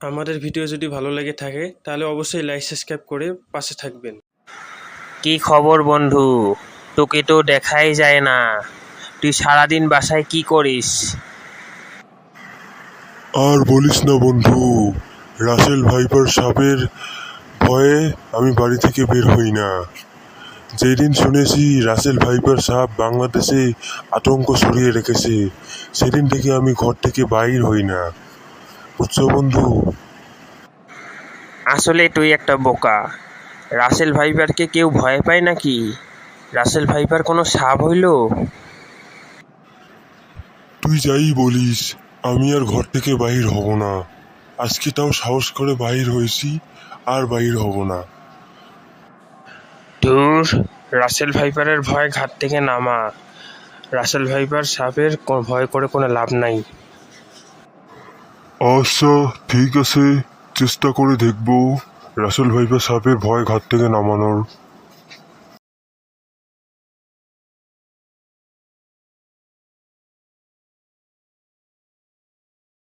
আমাদের ভিডিও যদি ভালো লেগে থাকে তাহলে অবশ্যই লাইক সাবস্ক্রাইব করে পাশে থাকবেন। কি খবর বন্ধু? তোকে তো দেখাই যায় না। তুই সারাদিন বাসায় কি করিস? আর বলিস না বন্ধু রাসেল ভাইপার সাপের ভয়ে আমি বাড়ি থেকে বের হই না। যেদিন শুনেছি রাসেল ভাইপার সাপ বাংলাদেশে আতঙ্ক ছড়িয়ে রেখেছে সেদিন থেকে আমি ঘর থেকে বাইর হই না। বুঝছ বন্ধু? আসলে তুই একটা বোকা। রাসেল ভাইপারকে কেউ ভয় পায় নাকি? রাসেল ভাইপার কোনো সাপ হইল? তুই যাই বলিস আমি আর ঘর থেকে বাহির হব না। আজকে তাও সাহস করে বাহির হয়েছি আর বাহির হব না। দূর রাসেল ভাইপারের ভয় ঘাট থেকে নামা। রাসেল ভাইপার সাপের ভয় করে কোনো লাভ নাই। আচ্ছা ঠিক আছে। চেষ্টা করে দেখব। রাসেল ভাইপার সাপের ভয় ঘাট থেকে নামানোর।